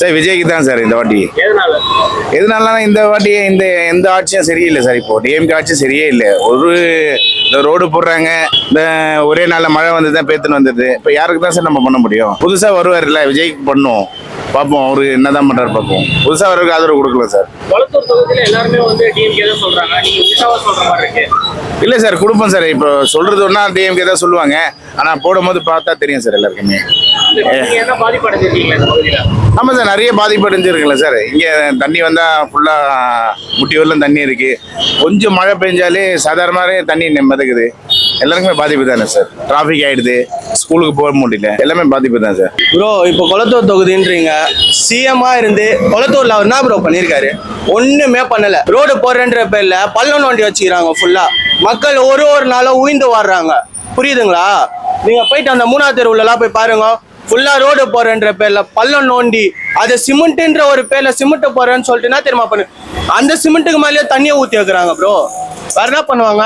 Sir விஜய்க்கு தான் sir இந்த வாட்டி. எதனால? இந்த வாட்டி இந்த எந்த ஆட்சியும் சரியில்லை சார் இப்போ. டிஎம்கே ஆட்சி சரியே இல்லை. ஒரு இந்த ரோடு போடுறாங்க இந்த ஒரே நாளில் மழை வந்து தான் பேத்துன்னு வந்தது. இப்போ யாருக்கு தான் சார் நம்ம பண்ண முடியும்? புதுசாக வருவார்ல விஜய்க்கு பண்ணுவோம். பார்ப்போம் அவரு என்னதான் பண்றாரு பார்ப்போம். புதுசாக அவருக்கு ஆதரவு கொடுக்கல சார். கொளத்தூர் தொகுதியில எல்லாருமே வந்து டிஎம்கே தான் சொல்றாங்க. நீங்க உஷாவா சொல்ற மாதிரி இருக்கு. இல்லை சார் கொடுப்போம் சார். இப்போ சொல்றது ஒன்றா டிஎம்கே தான் சொல்லுவாங்க. ஆனால் போடும்போது பார்த்தா தெரியும் சார் எல்லாருக்குமே. ஆமாம் சார் நிறைய பாதிப்பு அடைஞ்சிருக்குல்ல சார். இங்கே தண்ணி வந்தால் ஃபுல்லாக முட்டி வரலும் தண்ணி இருக்குது கொஞ்சம் மழை பெஞ்சாலே சாதாரணமாகவே தண்ணி மிதக்குது. எல்லாருக்குமே பாதிப்பு தானே சார்? டிராஃபிக் ஆகிடுது ஸ்கூலுக்கு போக முடியல. எல்லாமே பாதிப்பு தான் சார். ப்ரோ இப்போ கொளத்தூர் தொகுதின்றீங்க. சிஎம்மா இருந்து கொளத்தூர்ல அவர் என்ன ப்ரோ பண்ணியிருக்காரு? ஒண்ணுமே பண்ணல. ரோடு போடுறன்ற பேர்ல பள்ளம் நோண்டி வச்சுக்கிறாங்க ஃபுல்லா மக்கள் ஒரு ஒரு நாளும் உயிந்து வாடுறாங்க புரியுதுங்களா? நீங்க போயிட்டு அந்த மூணாவது தெருவுலலாம் போய் பாருங்க. ஃபுல்லா ரோடு போறேன்ற பேர்ல பள்ளம் நோண்டி அது சிமெண்ட்ன்ற ஒரு பேர்ல சிமெண்ட் போறேன்னு சொல்லிட்டு என்ன தெரியுமா பண்ணு? அந்த சிமெண்ட்டுக்கு மேலேயே தண்ணியை ஊத்தி வைக்கிறாங்க ப்ரோ வேற என்ன பண்ணுவாங்க?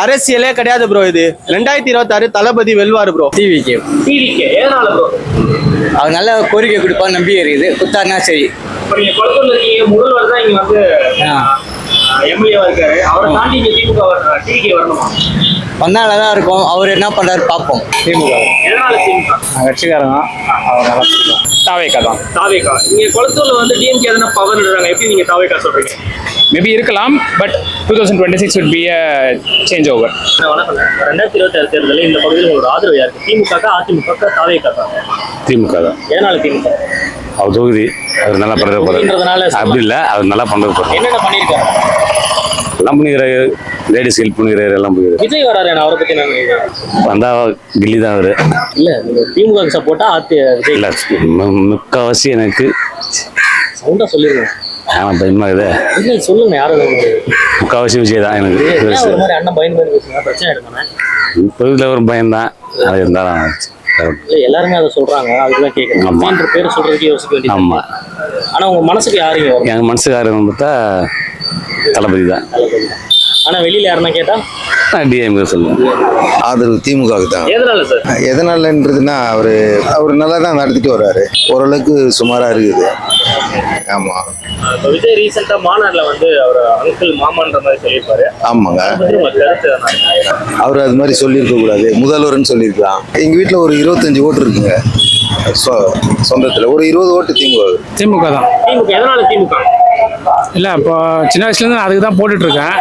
அரசியலே கிடையாது ப்ரோ இது. ரெண்டாயிரத்தி இருபத்தாறு தளபதி வெல்வாரு ப்ரோ டிவிக்கு டிவிகே எதனால ப்ரோ அவர் நல்ல கோரிக்கை கொடுப்பா நம்பிக்கை இருக்குது. குத்தாருனா சரி. இப்ப நீங்க கொளத்தூர்ல இருக்கீங்க முதல்வர் தான் இங்க வந்து. எம்எல்ஏவா இருக்காரு. அவரை தாண்டி இங்க திமுக வரணுமா? வந்தால் தான் இருக்கும். அவர் என்ன பண்ணுறாரு பார்ப்போம். திமுக. எதனால திமுக? கட்சிக்காரங்க அவர் நல்லா தாவேக்கா தான். தாவேகா இங்க கொளத்தூர்ல வந்து டிஎம்கே எதனா பவர் இருக்காங்க எப்படி நீங்க தாவேகா சொல்றீங்க? மேபி இருக்கலாம் but two thousand twenty six would be a change over நான் வணக்கம். ரெண்டாயிரத்தி இருபத்தி ஆறு தேர்தலில் இந்த பகுதியில் உங்களோட ஆதரவு யாருக்கு திமுக அதிமுக தாவேகா திமுக தான். எதனால திமுக? அவர் தொகுதி. அவர் நல்லா பண்ணுறது அப்படி இல்லை அவர் நல்லா பண்ணுறது என்னென்ன பண்ணியிருக்காரு? எல்லாம் பண்ணிக்கிறாரு. லேடிஸ் ஹெல்ப் பண்ணிக்கிறாரு எல்லாம் பண்ணிக்கிறாரு விஜய் வராரு அவரை பத்தி நான் வந்தால் கில்லி தான் அவர். இல்ல திமுக சப்போர்ட்டா விஜய். இல்லை முக்கால்வாசி எனக்கு. சவுண்டா சொல்லிருங்க. ஆனால் பயமாக ಇದೆ இல்ல சொல்லுங்க யாரும் முக்கால்வாசி விஜய் தான் எனக்கு. ஒரு மாதிரி அண்ணன் பயந்து பயந்து பேசுங்க பிரச்சனை எடுக்கணும் தொகுதியில் ஒரு பயம்தான் அது இருந்தாலும் இல்ல எல்லாருமே அதை அதுதான் கேட்கணும் ஆமா. விஜய்ன்ற பேர் சொல்றதுக்கு யோசிக்க வேண்டியது ஆமாம் ஆனா உங்க மனசுக்கு வரும்? எங்கள் மனசுக்காரன் பார்த்தா தளபதி தான். ஆனா வெளியில யாருன்னா கேட்டா? நான் டிஎம்கே சொல்லுவேன் ஆதரவு திமுகவுக்கு தான். எதனால சார்? எதனாலன்றதுன்னா அவர் அவர் நல்லா தான் நடத்திட்டு வர்றாரு. ஓரளவுக்கு சுமாராக இருக்குது. ஆமாம் இப்ப விஜய் ரீசெண்டா மாநாடுல வந்து அவர் அங்கிள் மாமான்ற மாதிரி சொல்லியிருப்பாரு. ஆமாங்க? அவர் அது மாதிரி சொல்லியிருக்க கூடாது. முதல்வர்னு சொல்லியிருக்கலாம். எங்கள் வீட்டில் ஒரு இருபத்தஞ்சு ஓட்டு இருக்குங்க. சொ சொந்தத்தில். ஒரு இருபது ஓட்டு திமுக திமுக தான். திமுக எதனால திமுக? இல்லை இப்போ சின்ன வயசுலேருந்து அதுக்கு தான் போட்டுட்ருக்கேன்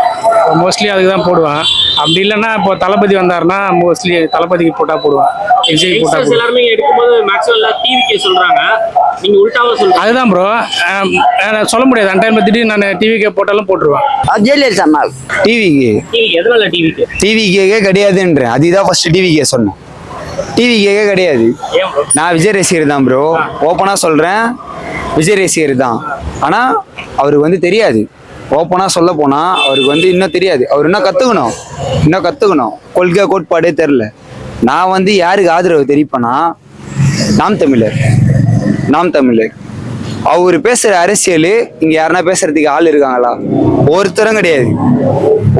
மோஸ்ட்லி அதுக்கு தான் போடுவேன். அப்படி இல்லைன்னா இப்போ தளபதி வந்தாருன்னா மோஸ்ட்லி தளபதிக்கு போட்டால் போடுவேன். விஜய் போட்டால் எல்லாருமே எடுக்கும்போது மேக்ஸிமம் டிவிக்கே சொல்றீங்க. அதுதான் ப்ரோ சொல்ல முடியாது. அந்த டைமில் திடீர்னு நான் டிவிக்கே போட்டாலும் போட்டுருவேன். ஜெயலலிதா அம்மா. டிவிக்கு டிவி எதனால டிவிக்கு டிவிக்கே கிடையாதுன்றேன் அதுதான் ஃபர்ஸ்ட் டிவிக்கே சொன்னேன். டிவிக்கே கிடையாது? நான் விஜய் ரசிகர் தான் ப்ரோ ஓப்பனாக சொல்கிறேன் விஜய் ரசிகர் தான். ஆனால் அவருக்கு வந்து தெரியாது. ஓப்பனாக சொல்ல போனால் அவருக்கு வந்து இன்னும் தெரியாது. அவர் இன்னும் கற்றுக்கணும் இன்னும் கற்றுக்கணும் கொள்கை கோட்பாடே தெரில நான் வந்து யாருக்கு ஆதரவு தெரிவிப்பேன்னா நாம் தமிழர். நாம் தமிழர். அவர் பேசுகிற அரசியல் இங்கே யாருன்னா பேசுகிறதுக்கு ஆள் இருக்காங்களா? ஒருத்தரும் கிடையாது.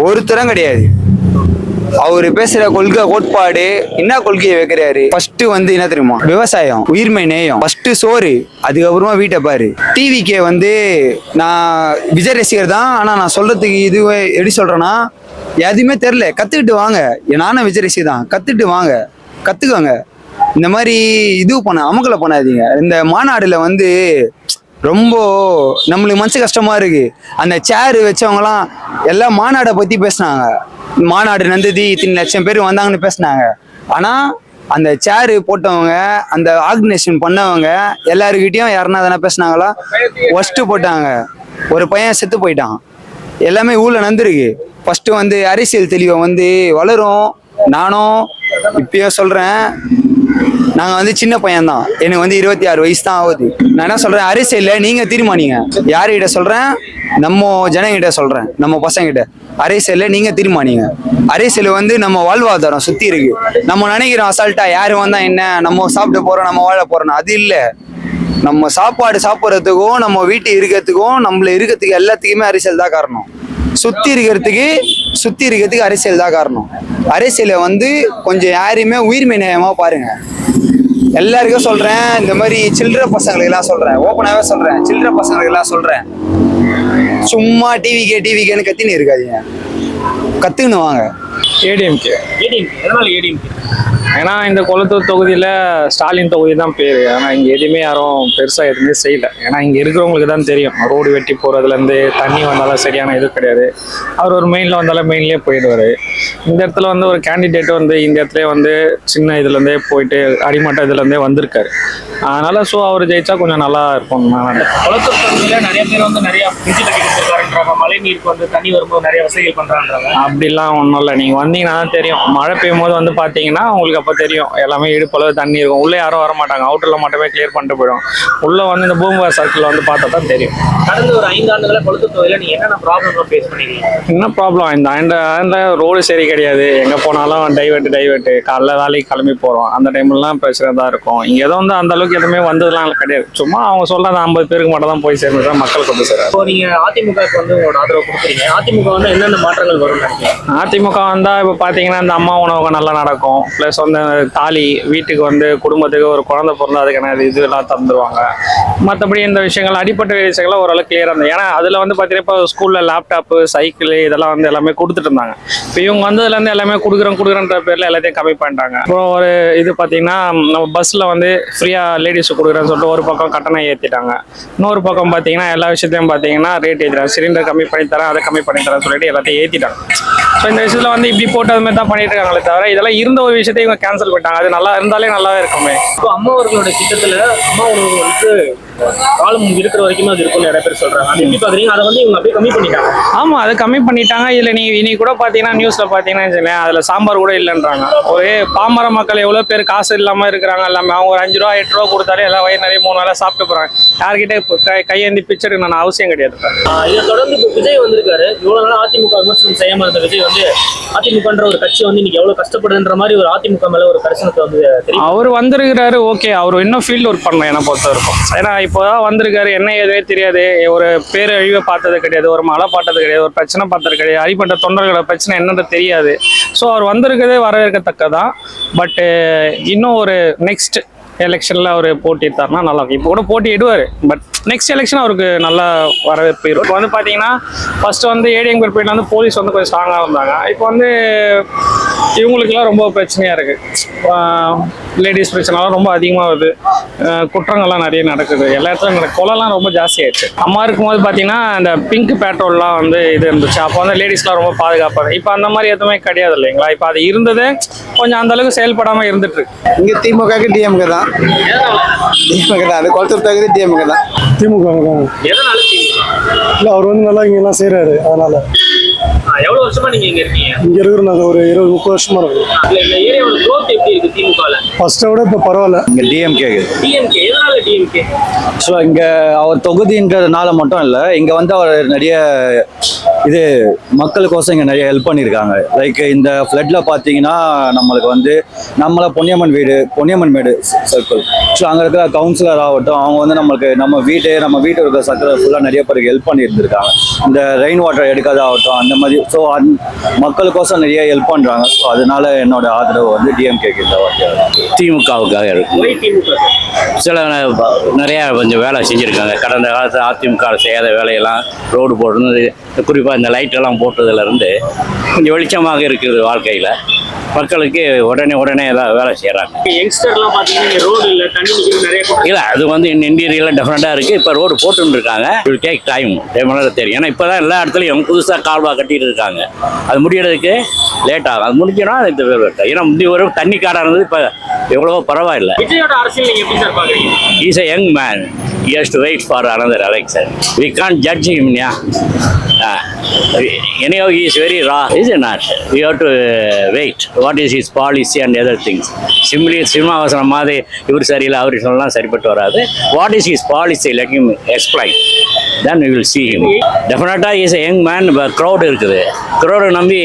ஒருத்தரும் கிடையாது. அவர் பேசுற கொள்கை கோட்பாடு என்ன கொள்கையை வைக்கிறாரு? ஃபர்ஸ்ட் வந்து என்ன தெரியுமா? விவசாயம் உயிர்மை நேயம். ஃபர்ஸ்ட் சோறு அதுக்கப்புறமா வீட்டை பாரு. டிவிக்கே வந்து நான் விஜய் ரசிகர் தான் ஆனா நான் சொல்றதுக்கு இது எப்படி சொல்றேன்னா எதுவுமே தெரில கத்துக்கிட்டு வாங்க. நானும் விஜய் ரசிகர் தான். கத்துக்கிட்டு வாங்க. கத்துக்கோங்க. இந்த மாதிரி இது பண்ண அமக்கலை பண்ணாதீங்க. இந்த மாநாடுல வந்து ரொம்ப நம்மளுக்கு மனசு கஷ்டமா இருக்கு. அந்த சேர் வச்சவங்கலாம் எல்லாம் மாநாடை பத்தி பேசுனாங்க. மாநாடு நந்ததி இத்தனை லட்சம் பேர் வந்தாங்கன்னு பேசினாங்க. ஆனா அந்த சேரு போட்டவங்க அந்த ஆர்கனைசேஷன் பண்ணவங்க எல்லாருக்கிட்டையும் யாருன்னா தானே பேசினாங்களா? ஒஸ்ட்டு போட்டாங்க. ஒரு பையன் செத்து போயிட்டான். எல்லாமே ஊர்ல நடந்திருக்கு. ஃபர்ஸ்ட் வந்து அரசியல் தெளிவை வந்து வளரும். நானும் இப்பயும் சொல்றேன். நாங்க வந்து சின்ன பையன் தான் எனக்கு வந்து இருபத்தி ஆறு வயசு தான் ஆகுது. நான் என்ன சொல்றேன்? அரசியல்ல நீங்க தீர்மானிங்க. யாருகிட்ட சொல்றேன்? நம்ம ஜனங்கிட்ட சொல்றேன். நம்ம பசங்கிட்ட அரசியல் நீங்க தீர்மானிங்க. அரசியல் வந்து நம்ம வாழ்வாதாரம் சுத்தி இருக்கு. நம்ம நினைக்கிறோம் அசால்ட்டா யாரு வந்தா என்ன? நம்ம சாப்பிட போறோம் நம்ம வாழ போறோம் அது இல்ல. நம்ம சாப்பாடு சாப்பிட்றதுக்கும் நம்ம வீட்டு இருக்கிறதுக்கும் நம்மள இருக்கிறதுக்கு எல்லாத்துக்குமே அரசியல் தான் காரணம். சுத்தி இருக்கிறதுக்கு சுத்தி இருக்கிறதுக்கு அரசியல் தான் காரணம். அரசியலை வந்து கொஞ்சம் யாரையுமே உயிர்மை நேயமா பாருங்க. எல்லாருக்கும் சொல்றேன் இந்த மாதிரி சில்லற பசங்களுக்கு எல்லாம் சொல்றேன் ஓப்பனாவே சொல்றேன் சில்லற பசங்களுக்கு எல்லாம் சொல்றேன். சும்மா டிவிக்கே டிவிக்கேன்னு கத்தின்னு இருக்காதீங்க. கத்துக்கணும் வாங்க. ஏடிஎம்கே ஏடிஎம்கே எதனால ஏடிஎம்கே ஏன்னா இந்த கொளத்தூர் தொகுதியில் ஸ்டாலின் தொகுதி தான் பேர். ஆனால் இங்கே எதுவுமே யாரும் பெருசாக எதுவுமே செய்யல. ஏன்னா இங்கே இருக்கிறவங்களுக்கு தான் தெரியும். ரோடு வெட்டி போகிறதுலேருந்து தண்ணி வந்தாலும் சரியான இது கிடையாது. அவர் ஒரு மெயினில் வந்தாலும் மெயின்லேயே போயிடுவார். இந்த இடத்துல வந்து ஒரு கேண்டிடேட் வந்து இந்த இடத்துல வந்து சின்ன இதுலேருந்தே போயிட்டு அடிமட்ட இதுலேருந்தே வந்திருக்காரு. அதனால் ஸோ அவர் ஜெயிச்சா கொஞ்சம் நல்லா இருக்கும் நான் கொளத்தூர் குளத்தூர் நிறைய பேர் வந்து நிறையா மழை நீருக்கு வந்து தண்ணி வரும்போது நிறைய வசதிகள் பண்றாங்கன்றாங்க அப்படிலாம் ஒன்றும் இல்லை. நீங்கள் வந்தீங்கன்னா தெரியும். மழை பெய்யும் போது வந்து பார்த்தீங்கன்னா உங்களுக்கு அப்போ தெரியும். எல்லாமே இடுப்பளவு தண்ணி இருக்கும். உள்ளே யாரும் வர மாட்டாங்க. அவுட்டரில் மட்டுமே கிளியர் பண்ணிட்டு போயிடும். உள்ளே வந்து இந்த பூம்பா சர்க்கிளில் வந்து பார்த்தா தான் தெரியும். கடந்த ஒரு ஐந்து ஆண்டுகளா குளத்தூர் தொகுதியில் நீங்க என்னென்ன ப்ராப்ளம் ஃபேஸ் பண்ணிருக்கீங்க? என்ன ப்ராப்ளம் இந்த ஆண்ட ஆண்ட ரோடு சரி கிடையாது. எங்கே போனாலும் டைவெட்டு டைவெட்டு காலைல வேலைக்கு கிளம்பி போகிறோம் அந்த டைம்லாம் பிரச்சனை தான் இருக்கும். இங்கே எதுவும் வந்து அந்த அளவுக்கு எதுவுமே வந்ததுலாம் கிடையாது. சும்மா அவங்க சொல்கிறது ஐம்பது பேருக்கு மட்டும் தான் போய் சேர்ந்து மக்கள் கொண்டு சேராது இப்போ நீங்க அதிமுகவுக்கு வந்து உங்களோட ஆதரவு கொடுக்குறீங்க. அதிமுக வந்து என்னென்ன மாற்றங்கள் வரும் அதிமுக வந்தால் இப்போ பார்த்தீங்கன்னா இந்த அம்மா உணவகம் நல்லா நடக்கும். ப்ளஸ் வந்து தாலி வீட்டுக்கு வந்து குடும்பத்துக்கு ஒரு குழந்தை பிறந்தா அதுக்கான இது எல்லாம் தந்துருவாங்க. மற்றபடி இந்த விஷயங்கள் அடிப்பட்ட விஷயங்கள்லாம் ஓரளவு கிளியராக இருந்தது. ஏன்னா அதில் வந்து பார்த்தீங்கன்னா இப்போ ஸ்கூலில் லேப்டாப்பு சைக்கிள் இதெல்லாம் வந்து எல்லாமே கொடுத்துட்டு இருந்தாங்க. இப்போ இவங்க வந்ததுலேருந்து எல்லாமே கொடுக்குறோம் கொடுக்குறன்ற பேரில் எல்லாத்தையும் கம்மி பண்ணிட்டாங்க. அப்புறம் ஒரு இது பார்த்தீங்கன்னா நம்ம பஸ்ஸில் வந்து ஃப்ரீயாக லேடிஸ் கொடுக்குறேன்னு சொல்லிட்டு ஒரு பக்கம் கட்டணம் ஏற்றிட்டாங்க இன்னொரு பக்கம் பார்த்தீங்கன்னா எல்லா விஷயத்தையும் பார்த்தீங்கன்னா ரேட் ஏற்றிட்டாங்க சிலிண்டர் கம்மி பண்ணி தரேன் அதை கம்மி பண்ணி தரேன் சொல்லிட்டு எல்லாத்தையும் ஏற்றிட்டாங்க ஸோ இந்த விஷயத்தில் வந்து இப்படி போட்டு அது மாதிரி தான் பண்ணிட்டு இருக்காங்களே தவிர இதெல்லாம் இருந்த ஒரு விஷயத்தையும் இவங்க கேன்சல் பண்ணிட்டாங்க. அது நல்லா இருந்தாலே நல்லாவே இருக்குமே. இப்போ அம்மா அவர்களோட திட்டத்துல அம்மா உணவு வந்து காலம் இருக்கிற வரைக்கும் அது இருக்கும்னு நிறைய பேர் சொல்றாங்க. அது எப்படி பாக்குறீங்க அதை வந்து இவங்க அப்படியே கம்மி பண்ணிட்டாங்க. ஆமாம் அது கம்மி பண்ணிட்டாங்க. இதில் நீ இனி கூட பார்த்தீங்கன்னா நியூஸில் வச்சுக்கோங்களேன் அதில் சாம்பார் கூட இல்லைன்றாங்க. ஒரே பாமர மக்கள் எவ்வளோ பேர் காசு இல்லாமல் இருக்கிறாங்க எல்லாமே. அவங்க ஒரு அஞ்சு ரூபா எட்டு ரூபா கொடுத்தாலே எல்லாம் வயிறு நிறைய மூணு வேளை சாப்பிட்டு போகிறாங்க யார்கிட்ட இப்போ கை கையேந்தி பிச்சை எடுக்கணும்னு அவசியம் கிடையாது. இதை தொடர்ந்து இப்போ விஜய் வந்திருக்காரு. இவ்வளவு நாள் அதிமுக விமர்சனம் செய்யாம இருந்த விஜய் வந்து அதிமுகன்ற ஒரு கட்சி வந்து இன்னைக்கு எவ்வளவு கஷ்டப்படுதுன்ற மாதிரி ஒரு அதிமுக மேல ஒரு கரிசனத்தை வந்து தெரியும் அவர் வந்திருக்கிறாரு ஓகே. அவர் இன்னும் ஃபீல்டு ஒர்க் பண்ணலாம் என்னை பொறுத்த இருக்கும் ஏன்னா இப்போ தான் வந்திருக்காரு என்ன எதுவே தெரியாது. ஒரு பேரழிவை பார்த்தது கிடையாது ஒரு மழை பார்த்தது கிடையாது ஒரு பிரச்சனை பார்த்தது கிடையாது. அடிப்பட்ட தொண்டர்களோட பிரச்சனை என்னன்னு தெரியாது. ஸோ அவர் வந்திருக்கிறதே வரவேற்கத்தக்கதான் பட்டு இன்னும் ஒரு நெக்ஸ்ட் எலெக்ஷனில் அவர் போட்டிட்டார்னா நல்லா இருக்கும். இப்போ கூட போட்டியிடுவார் பட் நெக்ஸ்ட் எலெக்ஷன் அவருக்கு நல்லா வரவேற்பு இருக்கும். இப்போ வந்து பார்த்தீங்கன்னா ஃபஸ்ட்டு வந்து ஏடிஎம் குறிப்பிட்ட வந்து போலீஸ் வந்து கொஞ்சம் ஸ்ட்ராங்காக இருந்தாங்க இப்போ வந்து இவங்களுக்குலாம் ரொம்ப பிரச்சனையாக இருக்குது லேடிஸ் பிரச்சனைலாம் ரொம்ப அதிகமாக வருது. குற்றங்கள்லாம் நிறைய நடக்குது. எல்லா இடத்துலையும் நடக்குது. கொலைலாம் ரொம்ப ஜாஸ்தி ஆயிடுச்சு. அம்மா இருக்கும்போது பார்த்தீங்கன்னா இந்த பிங்க் பேட்ரோல்லாம் வந்து இது இருந்துச்சு. அப்போ வந்து லேடிஸ்லாம் ரொம்ப பாதுகாப்பாக இப்போ அந்த மாதிரி எதுவுமே கிடையாது இல்லைங்களா? இப்போ அது இருந்ததே கொஞ்சம் அந்தளவுக்கு செயல்படாமல் இருந்துட்டு இருக்கு. திமுக திமுகக்கு டிஎம்கே தான். டிஎம்கே தான் அது குளத்தூர் தகுதி டிஎம்கே தான். திமுக? இல்லை அவர் வந்து நல்லா இங்க எல்லாம் செய்கிறாரு அதனால. ஆஹ் எவ்வளவு வருஷமா நீங்க இங்க இருக்கீங்க? இங்கே இருக்கிற நாங்கள் ஒரு இருபது முப்பது வருஷமா இருக்கும் இல்ல இந்த ஏரியாவோட growth எப்படி இருக்கு திமுகல? ஃபர்ஸ்ட்டை விட இப்போ பரவாயில்ல. இங்க டிஎம்கே டிஎம்கே எதனால டிஎம்கே ஸோ இங்கே அவர் தொகுதின்றதுனால மட்டும் இல்லை இங்கே வந்து அவர் நிறைய இது மக்களுக்கோசம் இங்கே நிறைய ஹெல்ப் பண்ணியிருக்காங்க. லைக் இந்த ஃப்ளட்டில் பார்த்தீங்கன்னா நம்மளுக்கு வந்து நம்மளை பொன்னியம்மன் வீடு பொன்னியம்மன் மேடு சர்க்கிள் ஸோ அங்கே இருக்கிற கவுன்சிலர் ஆகட்டும் அவங்க வந்து நம்மளுக்கு நம்ம வீடு நம்ம வீட்டு இருக்கிற சர்க்கிள் ஃபுல்லாக நிறைய பேருக்கு ஹெல்ப் பண்ணியிருந்திருக்காங்க. இந்த ரெயின் வாட்டர் எடுக்கிறதாகட்டும் அந்த மாதிரி ஸோ அந் மக்களுக்கோசம் நிறைய ஹெல்ப் பண்ணுறாங்க ஸோ அதனால என்னோட ஆதரவு வந்து டிஎம்கேக்கு இந்த திமுகவுக்காக இருக்கும் சில நிறையா கொஞ்சம் வேலை செஞ்சுருக்காங்க. கடந்த காலத்தில் அதிமுக செய்யாத வேலையெல்லாம் ரோடு போடுறது குறிப்பாக இந்த லைட்டெல்லாம் போட்டதுலேருந்து கொஞ்சம் வெளிச்சமாக இருக்குது வாழ்க்கையில். மக்களுக்கு உடனே உடனே எல்லாம் வேலை செய்கிறாங்க யங்ஸ்டர்லாம் ரோடு இல்ல தண்ணி நிக்கிறது நிறைய கூட்டம் இல்லை அது வந்து இன்டீரியரில் டிஃப்ரெண்ட்டாக இருக்குது இப்போ ரோடு போட்டுன்னு இருக்காங்க இல் டேக் டைம் டைம் தெரியும். ஏன்னா இப்போ தான் எல்லா இடத்துலையும் புதுசாக கால்வா கட்டிட்டு இருக்காங்க. அது முடியறதுக்கு லேட் ஆகும். அது முடிஞ்சோன்னா இந்த ஏன்னா முந்தைய ஒரு தண்ணி காடாக இருந்தது இப்போ எவ்வளவோ பரவாயில்லை. விஜயோட அரசியல் நீங்க எப்படி சார் பாக்குறீங்க? He's a young man. He has to wait for another election. We can't judge him, yeah. Uh, anyhow, he is very raw, is it not? We have to uh, wait. What is his policy and other things? Simply, சினிமாவசனம் மாதிரி இவர் சரியில்லை அவர் சொல்லலாம் சரிப்பட்டு வராது what is his policy let him explain then we will see him டெஃபினட்டாக is a young man crowd இருக்குது க்ரௌடை நம்பி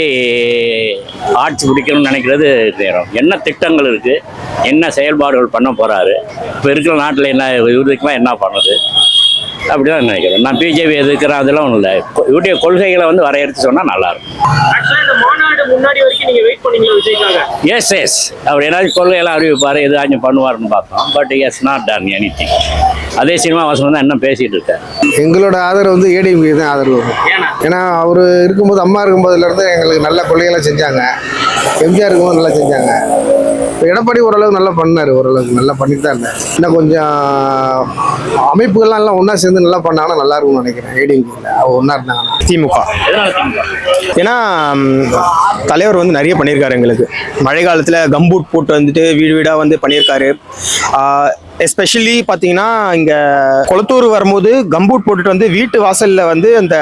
ஆட்சி பிடிக்கணும்னு நினைக்கிறது நேரம் என்ன திட்டங்கள் இருக்குது என்ன செயல்பாடுகள் பண்ண போகிறாரு இப்போ இருக்கிற நாட்டில் என்ன இவருக்குலாம் என்ன பண்ணுது? அப்படிதான் நினைக்கிறேன். நான் பிஜேபி எதிர்க்கிறேன் அதெல்லாம் ஒன்றும் இல்லை. இவருடைய கொள்கைகளை வந்து வரையறுத்து சொன்னால் நல்லாயிருக்கும் ஆக்சுவலா இந்த மாநாடு முன்னாடி வரைக்கும் நீங்க வெயிட் பண்ணீங்களா விஜய்க்காக? எஸ் எஸ் அவர் ஏதாச்சும் கொள்கையெல்லாம் அறிவிப்பார் எதாச்சும் பண்ணுவார்னு பார்த்தோம். But as not done any அதே சினிமா வாசனம் தான் இன்னும் பேசிட்டு இருக்காரு. எங்களோட ஆதரவு வந்து ஏடிஎம்கே தான் ஆதரவு. ஏன்னா? அவர் இருக்கும்போது அம்மா இருக்கும்போதுல இருந்து எங்களுக்கு நல்ல கொள்கைகளை செஞ்சாங்க. எம்ஜிஆர் இருக்கும்போது நல்லா செஞ்சாங்க. எடப்பாடி ஓரளவுக்கு நல்லா பண்ணார் ஓரளவுக்கு நல்லா பண்ணிட்டு தான் இருந்தார் இன்னும் கொஞ்சம் அமைப்புகள்லாம் எல்லாம் ஒன்றா சேர்ந்து நல்லா பண்ணாங்கன்னா நல்லா இருக்கும்னு நினைக்கிறேன் ஏடிஎம்கேல அவர் ஒன்றா இருந்தாங்கன்னா. திமுக. ஏன்னா தலைவர் வந்து நிறைய பண்ணியிருக்காரு எங்களுக்கு. மழை காலத்தில் கம்பூட் போட்டு வந்துட்டு வீடு வீடாக வந்து பண்ணியிருக்காரு. எஸ்பெஷலி பார்த்தீங்கன்னா இங்கே கொளத்தூர் வரும்போது கம்பூட் போட்டுட்டு வந்து வீட்டு வாசலில் வந்து அந்த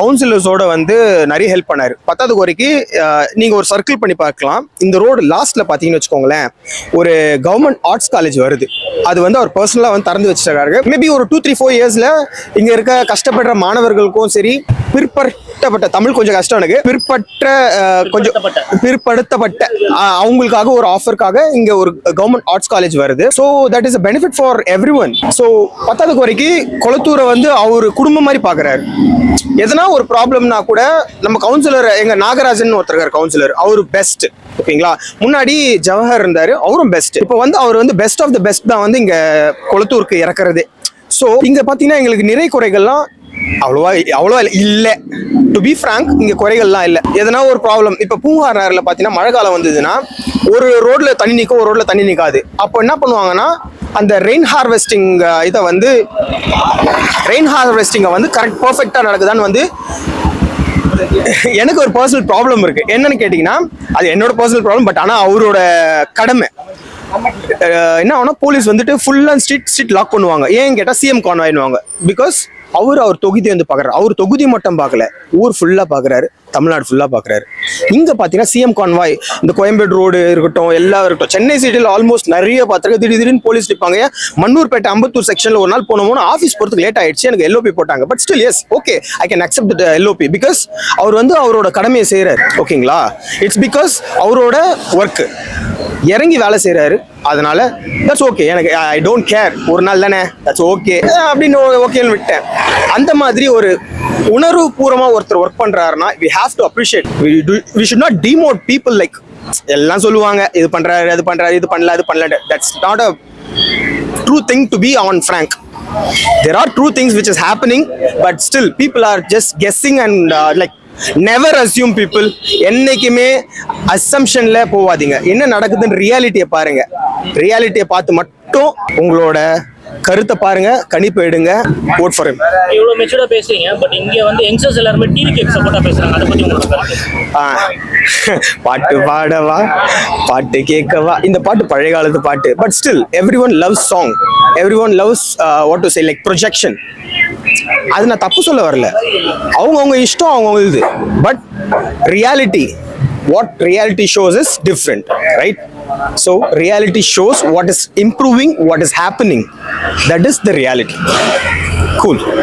கவுன்சிலர்ஸோட வந்து நிறைய ஹெல்ப் பண்ணார். பத்தாவது குறைக்கு நீங்கள் ஒரு சர்க்கிள் பண்ணி பார்க்கலாம். இந்த ரோடு லாஸ்ட்டில் பார்த்தீங்கன்னு வச்சுக்கோங்களேன் ஒரு கவர்மெண்ட் ஆர்ட்ஸ் காலேஜ் வருது. அது வந்து அவர் பர்சனலாக வந்து திறந்து வச்சிருக்காரு. மேபி ஒரு டூ த்ரீ ஃபோர் இயர்ஸில் இங்கே இருக்க கஷ்டப்படுற மாணவர்களுக்கும் சரி பிற்படுத்தப்பட்ட தமிழ் கொஞ்சம் கஷ்டம் எனக்கு. பிற்பட்ட கொஞ்சம் பிற்படுத்தப்பட்ட. அவங்களுக்காக ஒரு ஆஃபருக்காக இங்க ஒரு கவர்மெண்ட் ஆர்ட்ஸ் காலேஜ் வருது. So that is benefit for everyone so பத்தாவது வரைக்கும் கொளத்தூரை வந்து அவர் குடும்பம் மாதிரி பார்க்குறாரு எதனா ஒரு ப்ராப்ளம்னா கூட நம்ம கவுன்சிலர் எங்க நாகராஜன் ஒருத்தர் கவுன்சிலர் அவர் பெஸ்ட் ஓகேங்களா? முன்னாடி ஜவஹர் இருந்தாரு அவரும் பெஸ்ட் இப்போ வந்து அவர் வந்து பெஸ்ட் ஆஃப் த பெஸ்ட் தான் வந்து இங்க கொளத்தூருக்கு இறக்குறது. ஸோ இங்க பாத்தீங்கன்னா எங்களுக்கு நிறை குறைகள்லாம் அவ்வளோவா அவ்வளோவா இல்லை. இல்லை. டு பி ஃப்ராங்க் இங்கே குறைகள்லாம் இல்லை. எதனா ஒரு ப்ராப்ளம் இப்போ பூங்கார் நகரில் பார்த்தீங்கன்னா மழை காலம் வந்ததுன்னா ஒரு ரோட்டில் தண்ணி நிற்கும் ஒரு ரோட்டில் தண்ணி நிற்காது அப்போ என்ன பண்ணுவாங்கன்னா அந்த ரெயின் ஹார்வெஸ்டிங் இதை வந்து ரெயின் ஹார்வெஸ்டிங்கை வந்து கரெக்ட் பர்ஃபெக்டாக நடக்குதான்னு வந்து எனக்கு ஒரு பர்சனல் ப்ராப்ளம் இருக்குது என்னன்னு கேட்டிங்கன்னா அது என்னோட பர்சனல் ப்ராப்ளம் பட் ஆனால் அவரோட கடமை. என்ன ஆகும்னா போலீஸ் வந்துட்டு full and street street lock பண்ணுவாங்க. ஏன் கேட்டால் சிஎம் கான்வாயின்வாங்க பிகாஸ் அவர் அவர் தொகுதி வந்து பார்க்குறாரு. அவர் தொகுதி மட்டும் பார்க்கல ஊர் ஃபுல்லாக பார்க்குறாரு. தமிழ்நாடு ஃபுல்லாக பார்க்குறாரு இங்கே பார்த்தீங்கன்னா சிஎம் கான்வாய் இந்த கோயம்பேடு ரோடு இருக்கட்டும் எல்லாம் இருக்கட்டும் சென்னை சிட்டியில் ஆல்மோஸ்ட் நிறைய பார்த்துருக்கேன். திடீர் திடீர்னு போலீஸ் நிற்பாங்க மன்னூர்பேட்டை அம்பத்தூர் செக்ஷனில் ஒரு நாள் போனோம்னா ஆஃபீஸ் போகிறதுக்கு லேட் ஆயிடுச்சு. எனக்கு எல்ஓபி போட்டாங்க. But still yes okay I can accept LOP because அவர் வந்து அவரோட கடமையை செய்கிறார் ஓகேங்களா இட்ஸ் பிகாஸ் அவரோட ஒர்க்கு இறங்கி வேலை செய்கிறாரு அதனால தட்ஸ் ஓகே எனக்கு ஐ டோன்ட் கேர் ஒரு நாள் தானே? தட்ஸ் ஓகே அப்படின்னு ஓகேன்னு விட்டேன். அந்த மாதிரி ஒரு உணர்வு பூர்வமாக ஒருத்தர் ஒர்க் பண்ணுறாருன்னா we have to appreciate we should not demote people like எல்லாம் சொல்லுவாங்க இது பண்ணுறாரு அது பண்ணுறாரு இது பண்ணல அது பண்ணல. That's not a true thing to be on frank. There are true things which is happening but still people are just guessing and uh, like never assume people என்னைக்குமே அசம்ஷன்ல போவாதீங்க. என்ன நடக்குதுன்னு ரியாலிட்டியை பாருங்க. ரியாலிட்டியை பார்த்து மட்டும் உங்களோட கருத்தை பாருங்க கணிப்பு எடுங்க ஓட் ஃபார் him. இவ்வளவு மெச்சூர்டா பேசுறீங்க பட் இங்க வந்து யங்ஸ்டர்ஸ் எல்லாருமே டிவி சப்போர்ட்டா பேசுறாங்க. அதை கருத்து ஆ, பாட்டு பாடவா? பாட்டு கேட்கவா? இந்த பாட்டு பழைய காலத்து பாட்டு. But still everyone loves song everyone loves what to say like projection அது நான் தப்பு சொல்ல வரல. அவங்கவுங்க இஷ்டம் அவங்கவுங்க இது. But reality what reality shows is different right So reality shows what is improving, what is happening. That is the reality. Cool.